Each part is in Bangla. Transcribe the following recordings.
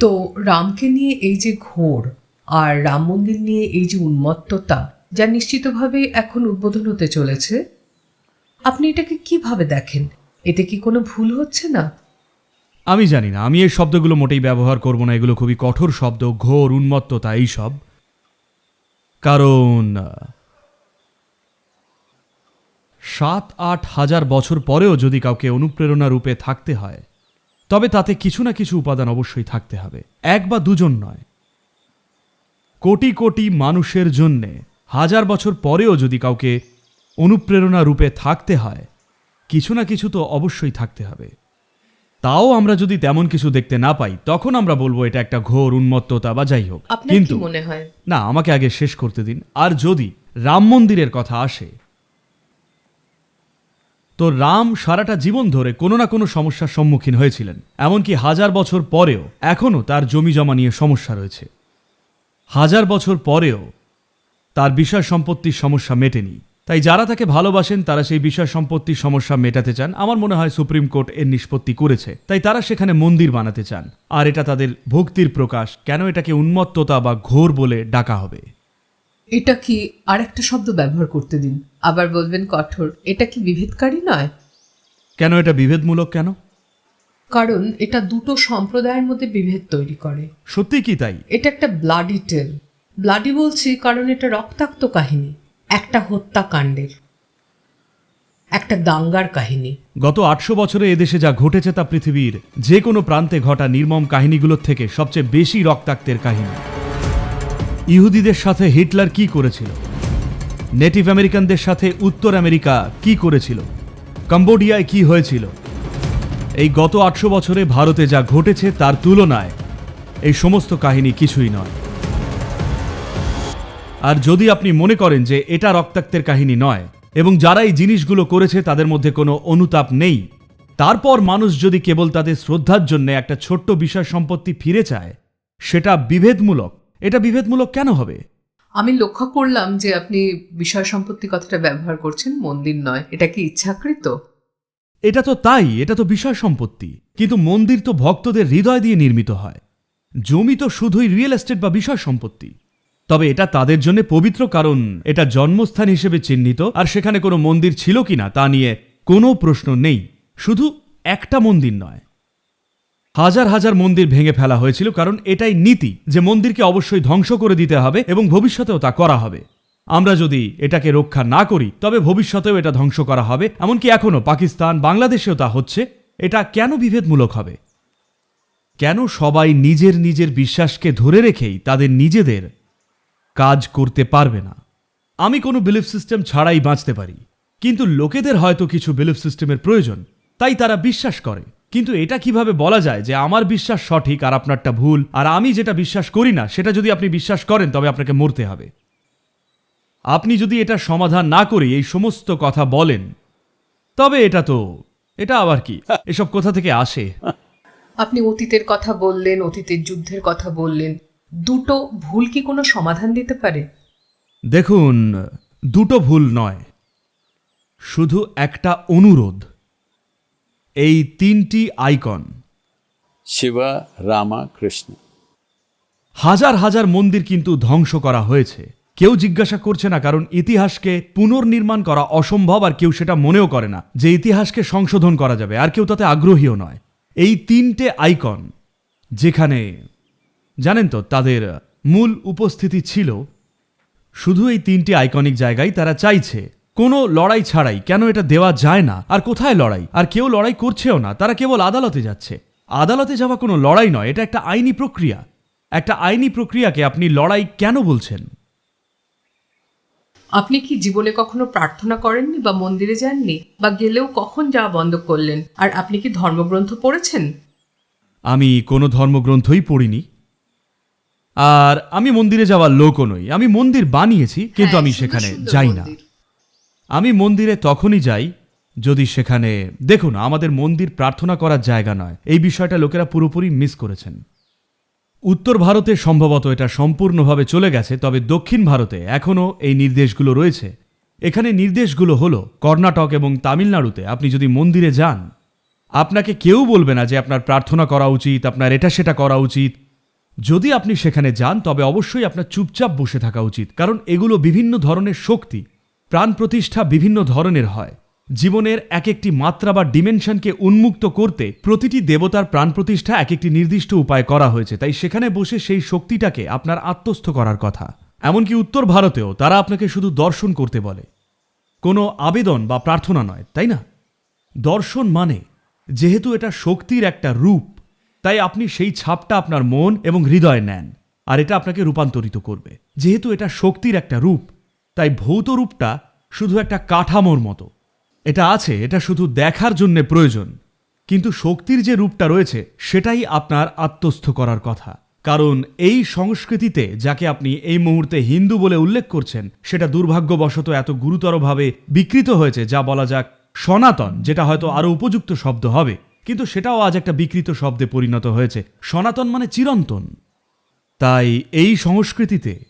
তো রামকে নিয়ে এই যে ঘোর আর রাম মন্দির নিয়ে এই যে উন্মত্ততা, যা নিশ্চিতভাবে এখন উদ্বোধন হতে চলেছে, আপনি এটাকে কীভাবে দেখেন? এতে কি কোনো ভুল হচ্ছে না? আমি জানি না, আমি এই শব্দগুলো মোটেই ব্যবহার করব না, এগুলো খুবই কঠোর শব্দ, ঘোর, উন্মত্ততা এইসব কারণ, সাত আট হাজার বছর পরেও যদি কাউকে অনুপ্রেরণা রূপে থাকতে হয় তবে তাতে কিছু না কিছু উপাদান অবশ্যই থাকতে হবে। এক বা দুজন নয়। কোটি কোটি মানুষের জন্যে হাজার বছর পরেও যদি কাউকে অনুপ্রেরণা রূপে থাকতে হয় কিছু না কিছু তো অবশ্যই থাকতে হবে। তাও আমরা যদি তেমন কিছু দেখতে না পাই তখন আমরা বলব এটা একটা ঘোর উন্মত্ততা বা যাই হোক। কিন্তু মনে হয়? না আমাকে আগে শেষ করতে দিন। আর যদি রাম মন্দিরের কথা আসে তো রাম সারাটা জীবন ধরে কোনো না কোনো সমস্যার সম্মুখীন হয়েছিলেন। এমনকি হাজার বছর পরেও এখনও তার জমি জমা নিয়ে সমস্যা রয়েছে। হাজার বছর পরেও তার বিষয় সম্পত্তির সমস্যা মেটেনি। তাই যারা তাকে ভালোবাসেন, তারা সেই বিষয় সম্পত্তির সমস্যা মেটাতে চান। আমার মনে হয় সুপ্রিম কোর্ট এর নিষ্পত্তি করেছে। তাই তারা সেখানে মন্দির বানাতে চান। আর এটা তাদের ভক্তির প্রকাশ। কেন এটাকে উন্মত্ততা বা ঘোর বলে ডাকা হবে? এটা কি আরেকটা শব্দ ব্যবহার করতে দিন? আবার বলবেন কঠোর। এটা কি বিভেদকারী নয়? কেন এটা বিভেদমূলক কেন? কারণ এটা দুটো সম্প্রদায়ের মধ্যে বিভেদ তৈরি করে। সত্যি কি তাই? এটা একটা ব্লাডি টেল ব্লাডি বলছি কারণ এটা রক্তাক্ত কাহিনী। একটা হত্যাকাণ্ডের। একটা দাঙ্গার কাহিনী। গত আটশো বছরে এদেশে যা ঘটেছে তা পৃথিবীর যে কোনো প্রান্তে ঘটা নির্মম কাহিনীগুলোর থেকে সবচেয়ে বেশি রক্তাক্তের কাহিনী। ইহুদিদের সাথে হিটলার কি করেছিল? নেটিভ আমেরিকানদের সাথে উত্তর আমেরিকা কি করেছিল? কম্বোডিয়ায় কি হয়েছিল? এই গত আটশো বছরে ভারতে যা ঘটেছে তার তুলনায় এই সমস্ত কাহিনী কিছুই নয়। আর যদি আপনি মনে করেন যে এটা রক্তাক্তের কাহিনী নয়, এবং যারা এই জিনিসগুলো করেছে তাদের মধ্যে কোনো অনুতাপ নেই, তারপর মানুষ যদি কেবল তাদের শ্রদ্ধার জন্য একটা ছোট্ট বিষয় সম্পত্তি ফিরে চায়, সেটা বিভেদমূলক। এটা বিভেদমূলক কেন হবে? আমি লক্ষ্য করলাম যে আপনি বিষয় সম্পত্তি কথাটা ব্যবহার করছেন মন্দির নয়। এটা কি ইচ্ছাকৃত? এটা তো তাই এটা তো বিষয় সম্পত্তি। কিন্তু মন্দির তো ভক্তদের হৃদয় দিয়ে নির্মিত হয়। জমি তো শুধুই রিয়েল এস্টেট বা বিষয় সম্পত্তি। তবে এটা তাদের জন্য পবিত্র কারণ এটা জন্মস্থান হিসেবে চিহ্নিত আর সেখানে কোনো মন্দির ছিল কিনা তা নিয়ে কোনো প্রশ্ন নেই। শুধু একটা মন্দির নয়। হাজার হাজার মন্দির ভেঙে ফেলা হয়েছিল কারণ এটাই নীতি যে মন্দিরকে অবশ্যই ধ্বংস করে দিতে হবে এবং ভবিষ্যতেও তা করা হবে। আমরা যদি এটাকে রক্ষা না করি, তবে ভবিষ্যতেও এটা ধ্বংস করা হবে। এমনকি এখনও পাকিস্তান, বাংলাদেশেও তা হচ্ছে। এটা কেন বিভেদমূলক হবে? কেন সবাই নিজের নিজের বিশ্বাসকে ধরে রেখেই তাদের নিজেদের কাজ করতে পারবে না? আমি কোনো বিলিফ সিস্টেম ছাড়াই বাঁচতে পারি। কিন্তু লোকেদের হয়তো কিছু বিলিফ সিস্টেমের প্রয়োজন, তাই তারা বিশ্বাস করে। কিন্তু এটা কীভাবে বলা যায় যে আমার বিশ্বাস সঠিক আর আপনারটা ভুল আর আমি যেটা বিশ্বাস করি না সেটা যদি আপনি বিশ্বাস করেন তবে আপনাকে মরতে হবে। আপনি যদি এটা সমাধান না করে এই সমস্ত কথা বলেন তবে এটা তো এটা আবার কি? এসব কোথা থেকে আসে? আপনি অতীতের কথা বললেন অতীতের যুদ্ধের কথা বললেন দুটো ভুল কি কোনো সমাধান দিতে পারে? দেখুন দুটো ভুল নয় শুধু একটা অনুরোধ। এই তিনটি আইকন। Shiva, রামা কৃষ্ণ। হাজার হাজার মন্দির কিন্তু ধ্বংস করা হয়েছে। কেউ জিজ্ঞাসা করছে না কারণ ইতিহাসকে পুনর্নির্মাণ করা অসম্ভব আর কেউ সেটা মনেও করে না যে ইতিহাসকে সংশোধন করা যাবে আর কেউ তাতে আগ্রহীও নয়। এই তিনটে আইকন যেখানে জানেন তো তাদের মূল উপস্থিতি ছিল শুধু এই তিনটি আইকনিক জায়গায় তারা চাইছে। কোনো লড়াই ছাড়াই কেন এটা দেওয়া যায় না? আর কোথায় লড়াই? আর কেউ লড়াই করছেও না তারা কেবল আদালতে যাচ্ছে। আদালতে যাওয়া কোনো লড়াই নয় এটা একটা আইনি প্রক্রিয়া। একটা আইনি প্রক্রিয়াকে আপনি লড়াই কেন বলছেন? আপনি কি জীবনে কখনো প্রার্থনা করেননি বা মন্দিরে যাননি? বা গেলেও কখন যাওয়া বন্ধ করলেন? আর আপনি কি ধর্মগ্রন্থ পড়েছেন? আমি কোনো ধর্মগ্রন্থই পড়িনি। আর আমি মন্দিরে যাওয়ার লোকও নই। আমি মন্দির বানিয়েছি কিন্তু হ্যাঁ, আমি সেখানে যাই না। আমি মন্দিরে তখনই যাই যদি সেখানে, দেখুন, আমাদের মন্দির প্রার্থনা করার জায়গা নয়। এই বিষয়টা লোকেরা পুরোপুরি মিস করেছেন। উত্তর ভারতে সম্ভবত এটা সম্পূর্ণভাবে চলে গেছে, তবে দক্ষিণ ভারতে এখনও এই নির্দেশগুলো রয়েছে। এখানে নির্দেশগুলো হলো, কর্ণাটক এবং তামিলনাড়ুতে আপনি যদি মন্দিরে যান, আপনাকে কেউ বলবে না যে আপনার প্রার্থনা করা উচিত, আপনার এটা সেটা করা উচিত। যদি আপনি সেখানে যান, তবে অবশ্যই আপনার চুপচাপ বসে থাকা উচিত, কারণ এগুলো বিভিন্ন ধরনের শক্তি। প্রাণ প্রতিষ্ঠা বিভিন্ন ধরনের হয়। জীবনের এক একটি মাত্রা বা ডিমেনশনকে উন্মুক্ত করতে প্রতিটি দেবতার প্রাণ প্রতিষ্ঠা এক একটি নির্দিষ্ট উপায় করা হয়েছে। তাই সেখানে বসে সেই শক্তিটাকে আপনার আত্মস্থ করার কথা। এমনকি উত্তর ভারতেও তারা আপনাকে শুধু দর্শন করতে বলে। কোনো আবেদন বা প্রার্থনা নয়, তাই না? দর্শন মানে যেহেতু এটা শক্তির একটা রূপ, তাই আপনি সেই ছাপটা আপনার মন এবং হৃদয়ে নেন, আর এটা আপনাকে রূপান্তরিত করবে। যেহেতু এটা শক্তির একটা রূপ তাই ভৌত রূপটা শুধু একটা কাঠামোর মতো। এটা আছে, এটা শুধু দেখার জন্যে প্রয়োজন। কিন্তু শক্তির যে রূপটা রয়েছে, সেটাই আপনার আত্মস্থ করার কথা। কারণ এই সংস্কৃতিতে যাকে আপনি এই মুহূর্তে হিন্দু বলে উল্লেখ করছেন, সেটা দুর্ভাগ্যবশত এত গুরুতরভাবে বিকৃত হয়েছে, যা বলা যাক সনাতন, যেটা হয়তো আরও উপযুক্ত শব্দ হবে। কিন্তু সেটাও আজ একটা বিকৃত শব্দে পরিণত হয়েছে। সনাতন মানে চিরন্তন। তাই এই সংস্কৃতিতে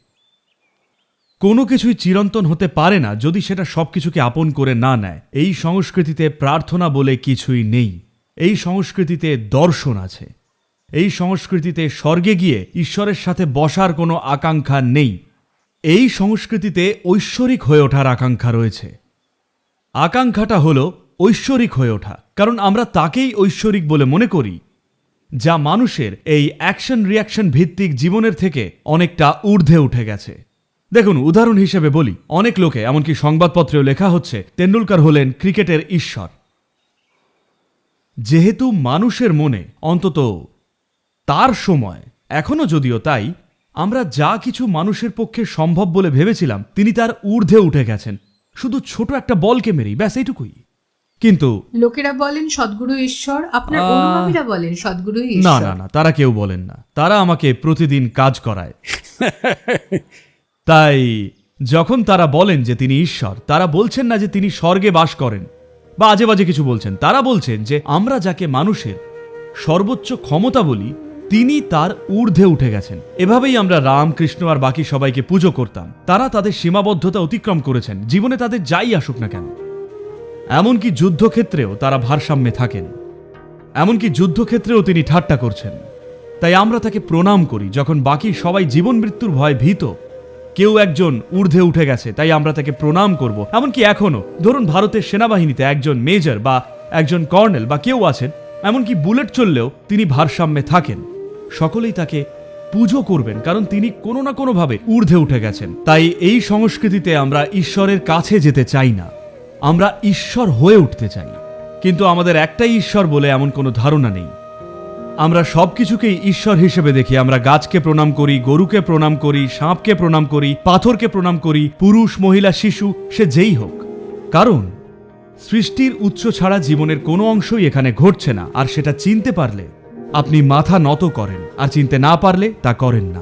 কোনো কিছুই চিরন্তন হতে পারে না যদি সেটা সবকিছুকে আপন করে না নেয়। এই সংস্কৃতিতে প্রার্থনা বলে কিছুই নেই। এই সংস্কৃতিতে দর্শন আছে। এই সংস্কৃতিতে স্বর্গে গিয়ে ঈশ্বরের সাথে বসার কোনো আকাঙ্ক্ষা নেই। এই সংস্কৃতিতে ঐশ্বরিক হয়ে ওঠার আকাঙ্ক্ষা রয়েছে। আকাঙ্ক্ষাটা হলো ঐশ্বরিক হয়ে ওঠা। কারণ আমরা তাকেই ঐশ্বরিক বলে মনে করি, যা মানুষের এই অ্যাকশন রিয়াকশন ভিত্তিক জীবনের থেকে অনেকটা ঊর্ধ্বে উঠে গেছে। দেখুন উদাহরণ হিসেবে বলি অনেক লোকে এমনকি সংবাদপত্রেও লেখা হচ্ছে তেন্ডুলকর হলেন ক্রিকেটের ঈশ্বর। যেহেতু মানুষের মনে অন্তত তার সময় এখনও যদিও তাই আমরা যা কিছু মানুষের পক্ষে সম্ভব বলে ভেবেছিলাম তিনি তার ঊর্ধ্বে উঠে গেছেন। শুধু ছোট একটা বলকে মেরেই ব্যাস এইটুকুই। কিন্তু লোকেরা বলেন সদ্গুরু ঈশ্বর। আপনার আহ, অনুগামীরা বলেন সদ্গুরু না ঈশ্বর। না না তারা কেউ বলেন না। তারা আমাকে প্রতিদিন কাজ করায়। তাই যখন তারা বলেন যে তিনি ঈশ্বর, তারা বলছেন না যে তিনি স্বর্গে বাস করেন, বা আজে বাজে কিছু বলছেন। তারা বলছেন যে আমরা যাকে মানুষের সর্বোচ্চ ক্ষমতা বলি, তিনি তার ঊর্ধ্বে উঠে গেছেন। এভাবেই আমরা রাম কৃষ্ণ আর বাকি সবাইকে পুজো করতাম। তারা তাদের সীমাবদ্ধতা অতিক্রম করেছেন। জীবনে তাদের যাই আসুক না কেন। এমনকি যুদ্ধক্ষেত্রেও তারা ভারসাম্যে থাকেন। এমনকি যুদ্ধক্ষেত্রেও তিনি ঠাট্টা করছেন। তাই আমরা তাকে প্রণাম করি, যখন বাকি সবাই জীবন মৃত্যুর ভয় ভীত কেউ একজন ঊর্ধ্বে উঠে গেছে, তাই আমরা তাকে প্রণাম করব। এমনকি এখনও, ধরুন ভারতের সেনাবাহিনীতে একজন মেজর বা একজন কর্নেল বা কেউ আছেন, এমনকি বুলেট চললেও তিনি ভারসাম্যে থাকেন। সকলেই তাকে পুজো করবেন, কারণ তিনি কোনো না কোনোভাবে ঊর্ধ্বে উঠে গেছেন। তাই এই সংস্কৃতিতে আমরা ঈশ্বরের কাছে যেতে চাই না। আমরা ঈশ্বর হয়ে উঠতে চাই। কিন্তু আমাদের একটাই ঈশ্বর বলে এমন কোনো ধারণা নেই। আমরা সব কিছুকেই ঈশ্বর হিসেবে দেখি। আমরা গাছকে প্রণাম করি, গরুকে প্রণাম করি, সাপকে প্রণাম করি, পাথরকে প্রণাম করি, পুরুষ, মহিলা, শিশু, সে যেই হোক। কারণ, সৃষ্টির উৎস ছাড়া জীবনের কোনো অংশই এখানে ঘটছে না। আর সেটা চিনতে পারলে আপনি মাথা নত করেন। আর চিনতে না পারলে তা করেন না।